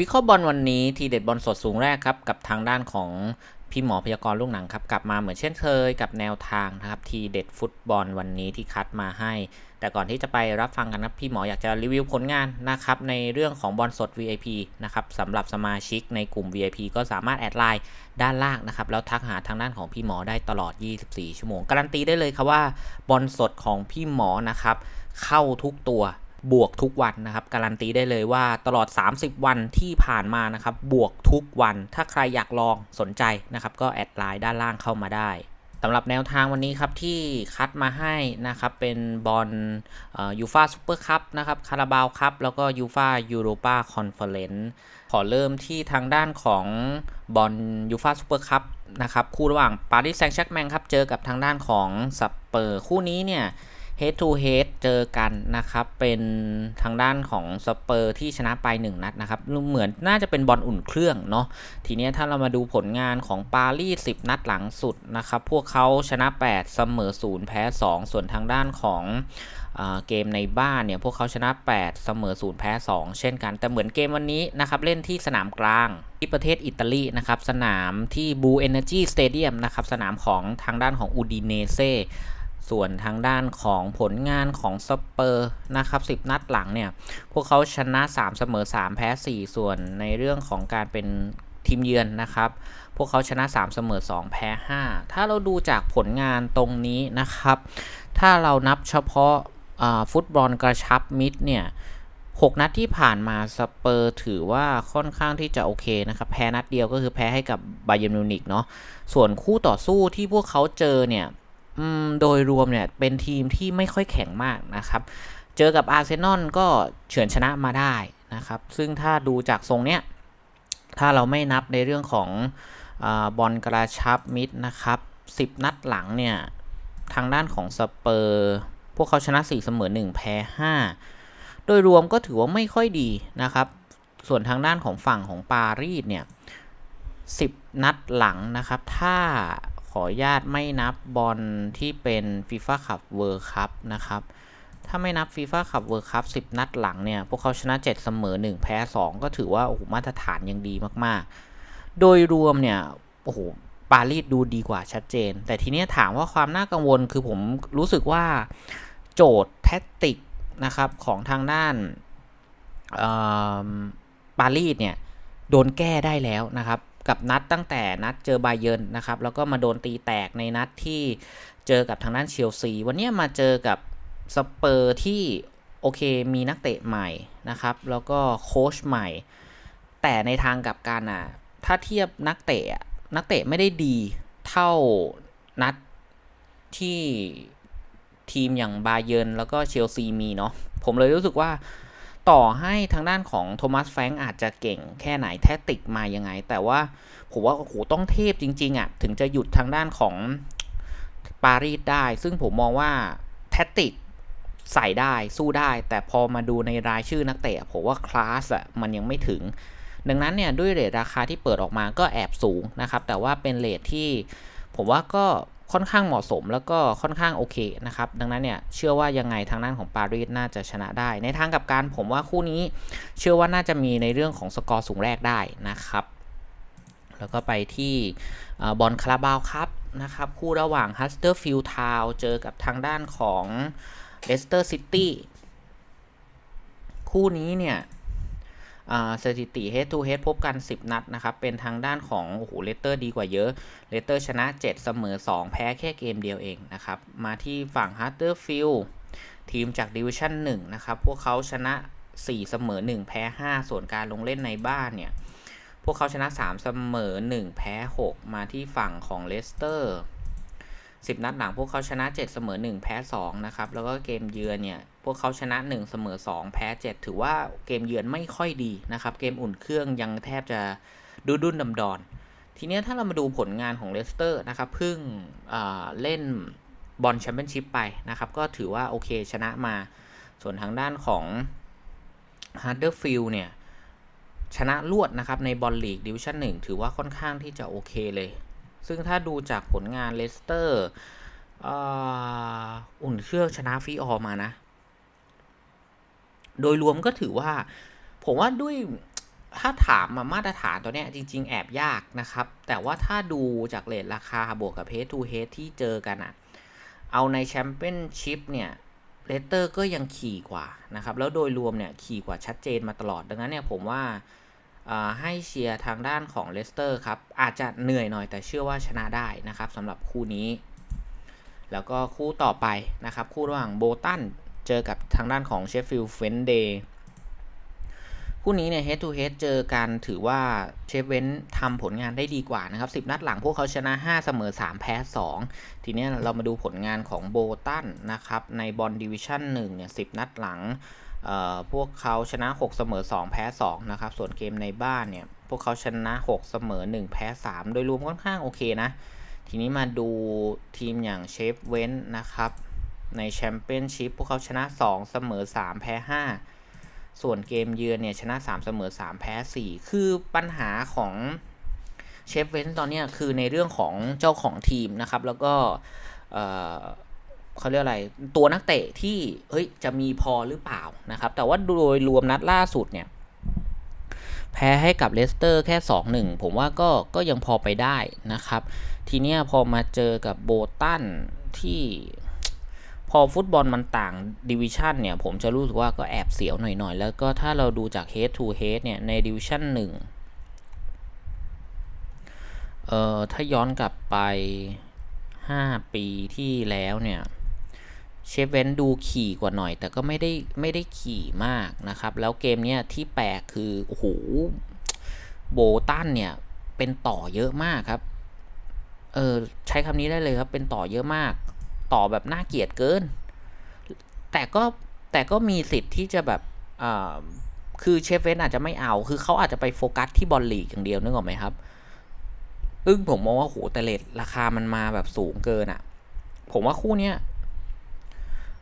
วิเคราะห์บอลวันนี้ทีเด็ดบอลสดสูงแรกครับ กับทางด้านของพี่หมอพยากรณ์ลูกหนังครับ กลับมาเหมือนเช่นเคยกับแนวทางนะครับทีเด็ดฟุตบอลวันนี้ที่คัดมาให้ แต่ก่อนที่จะไปรับฟังกันนะพี่หมออยากจะรีวิวผลงานนะครับในเรื่องของบอลสด VIP นะครับสำหรับสมาชิกในกลุ่ม VIP ก็สามารถแอดไลน์ด้านล่างนะครับแล้วทักหาทางด้านของพี่หมอได้ตลอด 24 ชั่วโมง การันตีได้เลยครับว่าบอลสดของพี่หมอนะครับเข้าทุกตัว บวกทุกวันนะครับการันตีได้เลยว่าตลอด 30 วันที่ผ่านมานะครับบวกทุกวัน ถ้าใครอยากลองสนใจนะครับก็แอดไลน์ด้านล่างเข้ามาได้สำหรับแนวทางวันนี้ครับที่คัดมาให้นะครับเป็นบอลยูฟาซูเปอร์คัพนะครับคาราบาวคัพแล้วก็ยูฟายูโรปาคอนเฟอเรนซ์ขอเริ่มที่ทางด้านของบอลยูฟาซูเปอร์คัพนะครับคู่ระหว่างปารีสแซงต์แชร์แมงครับเจอกับทางด้านของสเปอร์คู่นี้เนี่ย head to head เจอกันนะครับ เป็นทางด้านของสเปอร์ที่ชนะไป 1 นัดนะครับ เหมือนน่าจะเป็นบอลอุ่นเครื่องเนาะทีนี้ถ้าเรามาดูผลงานของปารีส10 นัดหลังสุดนะครับ พวกเขาชนะ 8 เสมอ 0 แพ้ 2 ส่วนทางด้านของเกมในบ้านเนี่ยพวกเขาชนะ 8 เสมอ 0 แพ้ 2 เช่นกัน แต่เหมือนเกมวันนี้นะครับ เล่นที่สนามกลางที่ประเทศอิตาลีนะครับ สนามที่บูเอเนจีสเตเดียมนะครับ สนามของทางด้านของอูดิเนเซ ส่วนทางด้านของผลงานของสเปอร์นะครับ10 นัดหลังเนี่ย พวกเขาชนะ 3 เสมอ 3 แพ้ 4 ส่วนในเรื่องของการเป็นทีมเยือนนะครับ พวกเขาชนะ 3 เสมอ 2 แพ้ 5 ถ้าเราดูจากผลงานตรงนี้นะครับ ถ้าเรานับเฉพาะฟุตบอลกระชับมิตรเนี่ย6 นัดที่ผ่านมาสเปอร์ถือว่าค่อนข้างที่จะโอเคนะครับ แพ้นัดเดียวก็คือแพ้ให้กับบาเยร์นมิวนิกเนาะส่วนคู่ต่อสู้ที่พวกเขาเจอเนี่ย โดยรวมเนี่ยเป็นทีมที่ไม่ค่อยแข็งมากนะครับ เจอกับอาร์เซนอลก็เฉือนชนะมาได้นะครับ ซึ่งถ้าดูจากทรงเนี้ย ถ้าเราไม่นับในเรื่องของอบอลกระชับมิดนะครับ 10 นัดหลังเนี่ยทางด้านของสเปอร์พวกเขาชนะ 4 เสมอ 1 แพ้ 5 โดยรวมก็ถือว่าไม่ค่อยดีนะครับ ส่วนทางด้านของฝั่งของปารีสเนี่ย 10 นัดหลังนะครับ ถ้า ออนุญาตไม่นับบอลที่เป็น FIFA Cup World Cup นะครับ ถ้าไม่นับ FIFA Cup World Cup 10นัดหลังเนี่ย พวกเขาชนะ 7 เสมอ 1 แพ้ 2 ก็ถือว่าโอ้โหมาตรฐานยังดีมากๆ โดยรวมเนี่ย โอ้โหปารีสดูดีกว่าชัดเจน แต่ทีนี้ถามว่าความน่ากังวลคือผมรู้สึกว่าโจทย์แท็กติกนะครับของทางด้านปารีสเนี่ย โดนแก้ได้แล้วนะครับ กับนัดตั้งแต่นัดเจอบาเยิร์นนะครับ แล้วก็มาโดนตีแตกในนัดที่เจอกับทางด้านเชลซี วันนี้มาเจอกับสเปอร์ที่โอเคมีนักเตะใหม่นะครับ แล้วก็โค้ชใหม่ แต่ในทางกับการอะ ถ้าเทียบนักเตะนักเตะไม่ได้ดีเท่านัดที่ทีมอย่างบาเยิร์นแล้วก็เชลซีมีเนาะผมเลยรู้สึกว่า ต่อให้ทางด้านของโทมัสแฟงอาจจะเก่งแค่ไหนแทติกมายังไง แต่ว่าผมว่าโอ้โหต้องเทพจริงๆอะ่ะถึงจะหยุดทางด้านของปารีสได้ ซึ่งผมมองว่าแทติกใส่ได้สู้ได้ แต่พอมาดูในรายชื่อนักเตะผมว่าคลาสอะมันยังไม่ถึง ดังนั้นเนี่ยด้วยเรทราคาที่เปิดออกมาก็แอบสูงนะครับ แต่ว่าเป็นเรทที่ผมว่าก็ ค่อนข้างเหมาะสมแล้วก็ค่อนข้างโอเคนะครับ ดังนั้นเนี่ยเชื่อว่ายังไงทางด้านของปารีสน่าจะชนะได้ ในทางกับการผมว่าคู่นี้ เชื่อว่าน่าจะมีในเรื่องของสกอร์สูงแรกได้นะครับ แล้วก็ไปที่บอลคาราบาวครับนะครับ คู่ระหว่างฮัสเตอร์ฟิลทาวเจอกับทางด้านของเลสเตอร์ซิตี้คู่นี้เนี่ย สถิติ head to head พบกัน 10 นัดนะครับ เป็นทางด้านของโอ้โหเลสเตอร์ดีกว่าเยอะเลสเตอร์ชนะ 7 เสมอ 2 แพ้แค่เกมเดียวเองนะครับ มาที่ฝั่งฮัตเตอร์ฟิลทีมจากดิวิชั่น1นะครับ พวกเขาชนะ 4 เสมอ 1 แพ้ 5 ส่วนการลงเล่นในบ้านเนี่ย พวกเขาชนะ 3 เสมอ 1 แพ้ 6 มาที่ฝั่งของเลสเตอร์ 10 นัดหลังพวกเขาชนะ 7 เสมอ 1 แพ้ 2 นะครับ แล้วก็เกมเยือนเนี่ย พวกเขาชนะ 1 เสมอ 2 แพ้ 7 ถือว่าเกมเยือนไม่ค่อยดีนะครับ เกมอุ่นเครื่องยังแทบจะดูดุนดำดอน ทีนี้ถ้าเรามาดูผลงานของเลสเตอร์นะครับ เพิ่งเล่นบอลแชมเปี้ยนชิพไปนะครับ ก็ถือว่าโอเคชนะมา ส่วนทางด้านของฮาร์เดอร์ฟิลด์เนี่ยชนะรวดนะครับในบอลลีกดิวิชั่น1ถือว่าค่อนข้างที่จะโอเคเลย ซึ่งถ้าดูจากผลงานเลสเตอร์อุ่นเครื่องชนะฟีออมานะ โดยรวมก็ถือว่า ผมว่าด้วยถ้าถามมามาตรฐานตัวเนี้ยจริง ๆ แอบยากนะครับ แต่ว่าถ้าดูจากเลทราคาบวกกับ head to head ที่เจอกันอะเอาในแชมเปี้ยนชิพเนี่ยเลสเตอร์ก็ยังขี่กว่านะครับ แล้วโดยรวมเนี่ยขี่กว่าชัดเจนมาตลอดดังนั้นเนี่ยผมว่า ให้เชียร์ทางด้านของเลสเตอร์ครับ อาจจะเหนื่อยหน่อยแต่เชื่อว่าชนะได้นะครับสำหรับคู่นี้ แล้วก็คู่ต่อไปนะครับ คู่ระหว่างโบตันเจอกับทางด้านของเชฟฟิลด์เฟนเดย์คู่นี้เนี่ย head to head เจอกันถือว่าเชฟเว้นทำผลงานได้ดีกว่านะครับ 10 นัดหลังพวกเขาชนะ 5 เสมอ 3 แพ้ 2 ทีนี้เรามาดูผลงานของโบตันนะครับ ในบอลดิวิชั่น1เนี่ย10 นัดหลัง พวกเขาชนะ 6 เสมอ 2 แพ้ 2 นะครับ ส่วนเกมในบ้านเนี่ย พวกเขาชนะ 6 เสมอ 1 แพ้ 3 โดยรวมค่อนข้างโอเคนะ ทีนี้มาดูทีมอย่างเชฟเว้นนะครับ ในแชมเปี้ยนชิพพวกเขาชนะ 2 เสมอ 3 แพ้ 5 ส่วนเกมเยือนเนี่ยชนะ 3 เสมอ 3 แพ้ 4 คือปัญหาของเชฟเว้นตอนนี้คือในเรื่องของเจ้าของทีมนะครับ แล้วก็ เขาเรียกอะไรตัวนักเตะที่เฮ้ยจะมีพอหรือเปล่านะครับ แต่ว่าโดยรวมนัดล่าสุดเนี่ย แพ้ให้กับเลสเตอร์แค่ 2-1 ผมว่าก็ก็ยังพอไปได้นะครับ ทีเนี้ยพอมาเจอกับโบตันที่พอฟุตบอลมันต่างดิวิชันเนี่ย ผมจะรู้สึกว่าก็แอบเสียวหน่อยๆ แล้วก็ถ้าเราดูจาก head to head เนี่ย ในดิวิชันหนึ่งเอ่อถ้าย้อนกลับไป 5 ปีที่แล้วเนี่ย เชฟเวนดูขี่กว่าหน่อย แต่ก็ไม่ได้ไม่ได้ขี่มากนะครับ แล้วเกมเนี้ยที่แปลกคือ โอ้โห โบตันเนี่ย เป็นต่อเยอะมากครับ เออใช้คำนี้ได้เลยครับ เป็นต่อเยอะมาก ต่อแบบน่าเกลียดเกิน แต่ก็แต่ก็มีสิทธิ์ที่จะแบบอ่าคือเชฟเวนอาจจะไม่เอา คือเขาอาจจะไปโฟกัสที่บอลลีกอย่างเดียวนึกออกไหมครับอึ้งผมมองว่าโหแต่เลทราคามันมาแบบสูงเกินอะ่ะ ผมว่าคู่เนี้ย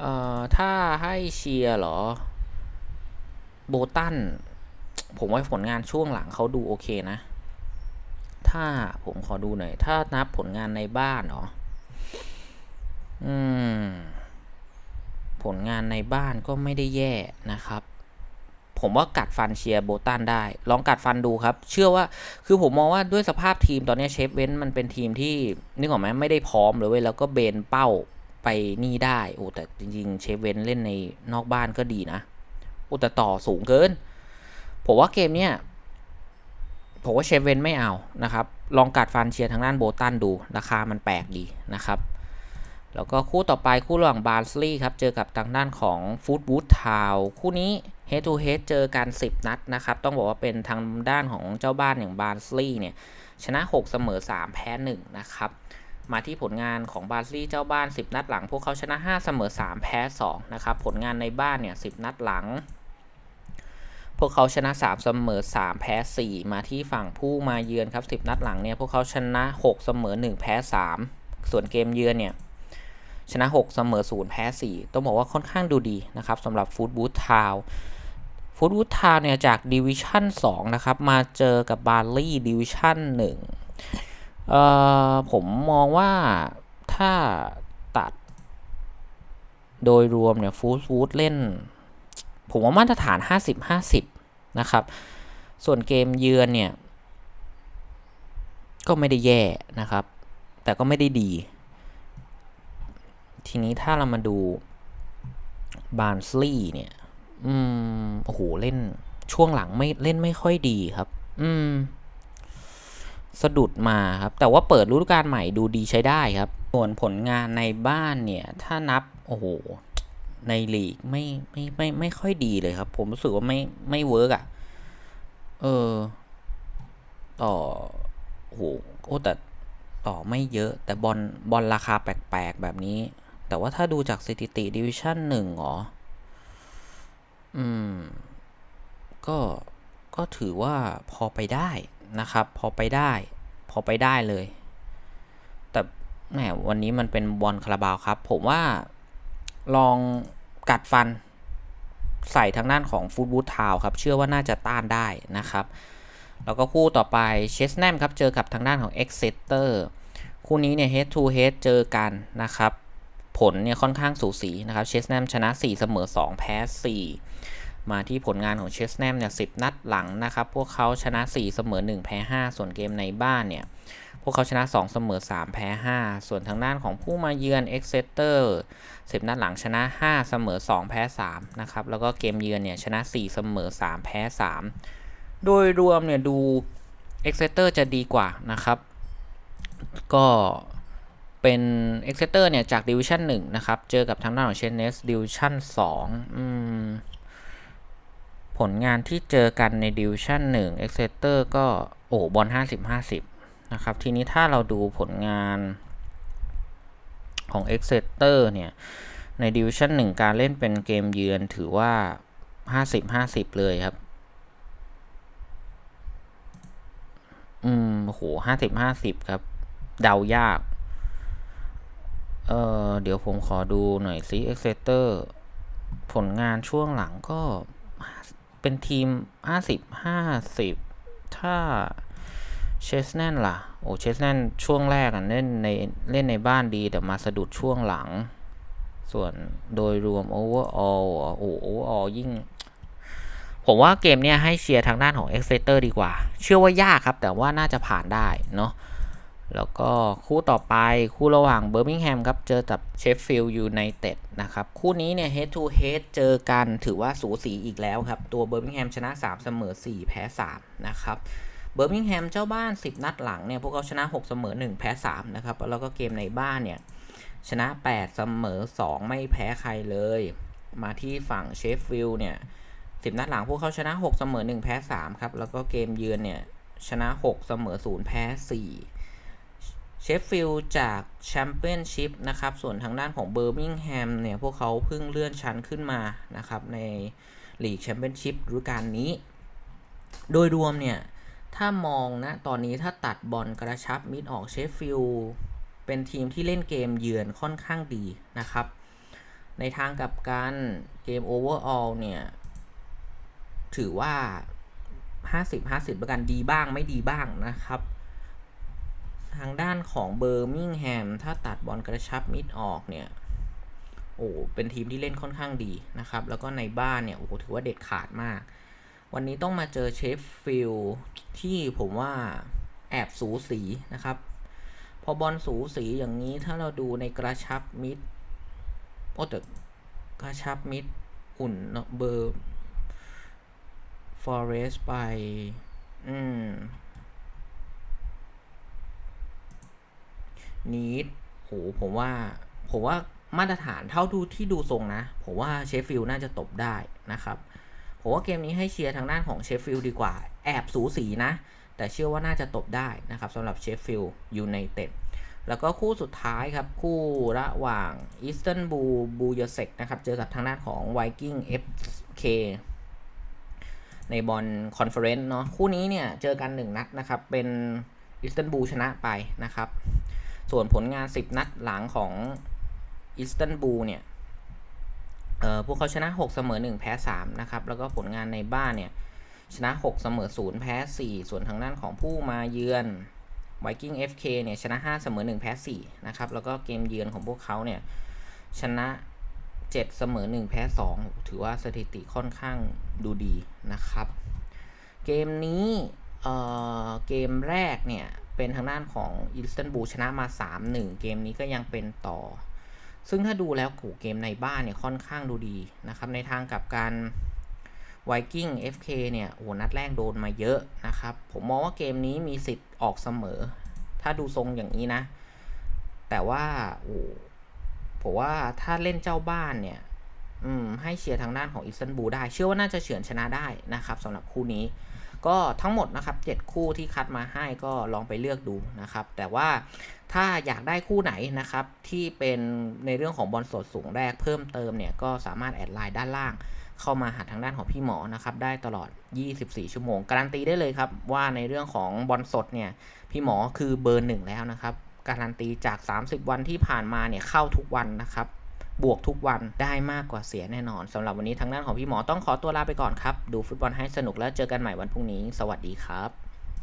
เอ่อถ้าให้เชียร์เหรอ โบตัน ผมว่าผลงานช่วงหลังเขาดูโอเคนะ ถ้าผมขอดูหน่อย ถ้านับผลงานในบ้านเหรอ อืม ผลงานในบ้านก็ไม่ได้แย่นะครับผมว่ากัดฟันเชียร์โบตันได้ ลองกัดฟันดูครับ เชื่อว่าคือผมมองว่าด้วยสภาพทีมตอนนี้เชฟเว้นมันเป็นทีมที่นึกออกไหมไม่ได้พร้อมเลยเว้ยแล้วก็เบนเป้า ไปนี่ได้ โอ้แต่จริงๆเชฟเวนเล่นในนอกบ้านก็ดีนะ โอ้แต่ต่อสูงเกิน ผมว่าเกมเนี้ยผมว่าเชฟเวนไม่เอานะครับ ลองกัดฟันเชียร์ทางด้านโบตันดู ราคามันแปลกดีนะครับ แล้วก็คู่ต่อไปคู่ระหว่างบาร์สลีย์ครับ เจอกับทางด้านของฟูดบูธทาวคู่นี้ head to head เจอกัน 10 นัดนะครับ ต้องบอกว่าเป็นทางด้านของเจ้าบ้านอย่างบาร์สลีย์เนี่ย ชนะ 6 เสมอ 3 แพ้ 1 นะครับ มาที่ผลงานของบาร์สลีย์เจ้าบ้าน 10 นัดหลัง พวกเขาชนะ 5 เสมอ 3 แพ้ 2 นะครับ ผลงานในบ้านเนี่ย 10 นัดหลัง พวกเขาชนะ 3 เสมอ 3 แพ้ 4 มาที่ฝั่งผู้มาเยือนครับ 10 นัดหลังเนี่ย พวกเขาชนะ 6 เสมอ 1 แพ้ 3 ส่วนเกมเยือนเนี่ย ชนะ 6 เสมอ 0 แพ้ 4 ต้องบอกว่าค่อนข้างดูดีนะครับสำหรับฟูดบูธทาวฟูดบูธทาวเนี่ยจากดิวิชั่น2นะครับ มาเจอกับบาร์ลี่ดิวิชั่น1 เอ่อผมมองว่าถ้าตัด โดยรวมเนี่ยฟูดบูธเล่น ผมว่ามาตรฐาน 50-50 นะครับ ส่วนเกมเยือนเนี่ย ก็ไม่ได้แย่นะครับ แต่ก็ไม่ได้ดี ทีนี้ถ้าเรามาดูบาร์นสลีย์เนี่ย อืม โอ้โห เล่นช่วงหลังไม่เล่นไม่ค่อยดีครับ อืม สะดุดมาครับ แต่ว่าเปิดฤดูกาลใหม่ดูดีใช้ได้ครับ ส่วนผลงานในบ้านเนี่ย ถ้านับ โอ้โห ในลีกไม่ไม่ไม่ไม่ค่อยดีเลยครับ ผมรู้สึกว่าไม่ไม่เวิร์กอะ เออ ต่อ โอ้โหโอ้แต่ต่อไม่เยอะ แต่บอลบอลราคาแปลกๆแบบนี้ แต่ว่าถ้าดูจากสถิติดิวิชั่นหนึ่งหรอ อืม ก็ก็ถือว่าพอไปได้ นะครับ พอไปได้ พอไปได้เลย แต่แหมวันนี้มันเป็นบอลคาราบาวครับ ผมว่าลองกัดฟันใส่ทางด้านของฟูดบูธทาวครับ เชื่อว่าน่าจะต้านได้นะครับ แล้วก็คู่ต่อไปเชสแนมครับ เจอกับทางด้านของ e x e t e r คู่นี้เนี่ย head to head เจอกันนะครับ ผลเนี่ยค่อนข้างสูสีนะครับเชสแนมชนะ 4 เสมอ 2 แพ้ 4 มาที่ผลงานของเชสแนมเนี่ยสินัดหลังนะครับ พวกเขาชนะ 4 เสมอ 1 แพ้ 5 ส่วนเกมในบ้านเนี่ย พวกเขาชนะ 2 เสมอ 3 แพ้ 5 ส่วนทางด้านของผู้มาเยือน e x e t e r 10 นัดหลังชนะ 5 เสมอ 2 แพ้ 3 นะครับ แล้วก็เกมเยือนเนี่ยชนะ 4 เสมอ 3 แพ้ 3 โดยรวมเนี่ยดู e x e t e r จะดีกว่านะครับ ก็เป็น e x e t e r เตอร์เนี่ยจาก Division 1นะครับ เจอกับทางด้านของ c h e n e s Division 2อืม ผลงานที่เจอกันใน Division 1 e x e t e r ก็โอ้บอล50-50 นะครับ ทีนี้ถ้าเราดูผลงานของ e x e t e r เนี่ย ใน Division 1การเล่นเป็นเกมเยือนถือว่า 50-50 เลยครับ อืมโห50-50ครับ เดายาก เอ่อเดี๋ยวผมขอดูหน่อยซิ e x e t e r ผลงานช่วงหลังก็ เป็นทีม 50 50 ถ้าเชสแนนล่ะ โอ้เชสแนนช่วงแรกอะเล่นในเล่นในบ้านดี แต่มาสะดุดช่วงหลัง ส่วนโดยรวม overall อะโอ้ overall ยิ่ง ผมว่าเกมเนี้ยให้เชียร์ทางด้านของ e x e t e r ดีกว่า เชื่อว่ายากครับ แต่ว่าน่าจะผ่านได้เนาะ แล้วก็คู่ต่อไปคู่ระหว่างเบอร์มิงแฮมครับ เจอกับเชฟฟิลด์ยูไนเต็ดนะครับ คู่นี้เนี่ย head to head เจอกันถือว่าสูสีอีกแล้วครับ ตัวเบอร์มิงแฮมชนะ 3 เสมอ 4 แพ้ 3 นะครับเบอร์มิงแฮมเจ้าบ้าน 10 นัดหลังเนี่ยพวกเขาชนะ 6 เสมอ 1 แพ้ 3 นะครับ แล้วก็เกมในบ้านเนี่ยชนะ 8 เสมอ 2 ไม่แพ้ใครเลย มาที่ฝั่งเชฟฟิลด์เนี่ย10 นัดหลังพวกเขาชนะ 6 เสมอ 1 แพ้ 3 ครับ แล้วก็เกมเยือนเนี่ยชนะ 6 เสมอ 0 แพ้ 4 เชฟฟิลด์จากแชมเปี้ยนชิพนะครับ ส่วนทางด้านของเบอร์มิงแฮมเนี่ยพวกเขาเพิ่งเลื่อนชั้นขึ้นมานะครับในลีกแชมเปี้ยนชิพฤดูกาลนี้ โดยรวมเนี่ย ถ้ามองนะตอนนี้ถ้าตัดบอลกระชับมิดออกเชฟฟิลด์เป็นทีมที่เล่นเกมเยือนค่อนข้างดีนะครับ ในทางกับกันเกมโอเวอร์ออลเนี่ย ถือว่า 50-50ประกันดีบ้างไม่ดีบ้างนะครับ ทางด้านของเบอร์มิงแฮมถ้าตัดบอลกระชับมิดออกเนี่ยโอ้เป็นทีมที่เล่นค่อนข้างดีนะครับ แล้วก็ในบ้านเนี่ยโอ้ถือว่าเด็ดขาดมาก วันนี้ต้องมาเจอเชฟฟิลที่ผมว่าแอบสูสีนะครับ พอบอลสูสีอย่างนี้ถ้าเราดูในกระชับมิดโอ้แต่กระชับมิดอุ่นเนาะเบอร์ฟอเรสไป อืม นีดโหผมว่าผมว่ามาตรฐานเท่าดูที่ดูทรงนะ ผมว่าเชฟฟิลด์น่าจะตบได้นะครับ ผมว่าเกมนี้ให้เชียร์ทางด้านของเชฟฟิลด์ดีกว่า แอบสูสีนะ แต่เชื่อว่าน่าจะตบได้นะครับสำหรับเชฟฟิลด์ยูไนเต็ดแล้วก็คู่สุดท้ายครับ คู่ระหว่างอิสตันบูลบูยเซกนะครับ เจอกับทางด้านของไวกิ้ง FK ในบอลคอนเฟอเรนซ์เนาะคู่นี้เนี่ย เจอกัน1นัดนะครับ เป็นอิสตันบูลชนะไปนะครับ ส่วนผลงาน 10 นัดหลังของอิสตันบูลเนี่ยพวกเขาชนะ 6 เสมอ 1 แพ้ 3 นะครับ แล้วก็ผลงานในบ้านเนี่ย ชนะ 6 เสมอ 0 แพ้ 4 ส่วนทางด้านของผู้มาเยือนไวกิ้ง FK เนี่ย ชนะ 5 เสมอ 1 แพ้ 4 นะครับ แล้วก็เกมเยือนของพวกเขาเนี่ย ชนะ 7 เสมอ 1 แพ้ 2 ถือว่าสถิติค่อนข้างดูดีนะครับ เกมนี้เเกมแรกเนี่ย เป็นทางด้านของอิสตันบูลชนะมา 3-1 เกมนี้ก็ยังเป็นต่อ ซึ่งถ้าดูแล้วขู่เกมในบ้านเนี่ยค่อนข้างดูดีนะครับ ในทางกับการไวกิ้ง FK เนี่ยโอ้นัดแรกโดนมาเยอะนะครับ ผมมองว่าเกมนี้มีสิทธิ์ออกเสมอ ถ้าดูทรงอย่างนี้นะ แต่ว่าโอ้ผมว่าถ้าเล่นเจ้าบ้านเนี่ย อืม ให้เชียร์ทางด้านของอิสตันบูลได้ เชื่อว่าน่าจะเฉือนชนะได้นะครับสำหรับคู่นี้ ก็ทั้งหมดนะครับ 7 คู่ที่คัดมาให้ก็ลองไปเลือกดูนะครับ แต่ว่าถ้าอยากได้คู่ไหนนะครับที่เป็นในเรื่องของบอลสดสูงแรกเพิ่มเติมเนี่ยก็สามารถแอดไลน์ด้านล่าง เข้ามาหาทางด้านของพี่หมอนะครับได้ตลอด 24 ชั่วโมง การันตีได้เลยครับว่าในเรื่องของบอลสดเนี่ยพี่หมอคือเบอร์หนึ่งแล้วนะครับการันตีจาก 30 วันที่ผ่านมาเนี่ยเข้าทุกวันนะครับ บวกทุกวันได้มากกว่าเสียแน่นอนสำหรับวันนี้ทางด้านของพี่หมอต้องขอตัวลาไปก่อนครับ ดูฟุตบอลให้สนุกแล้วเจอกันใหม่วันพรุ่งนี้ สวัสดีครับ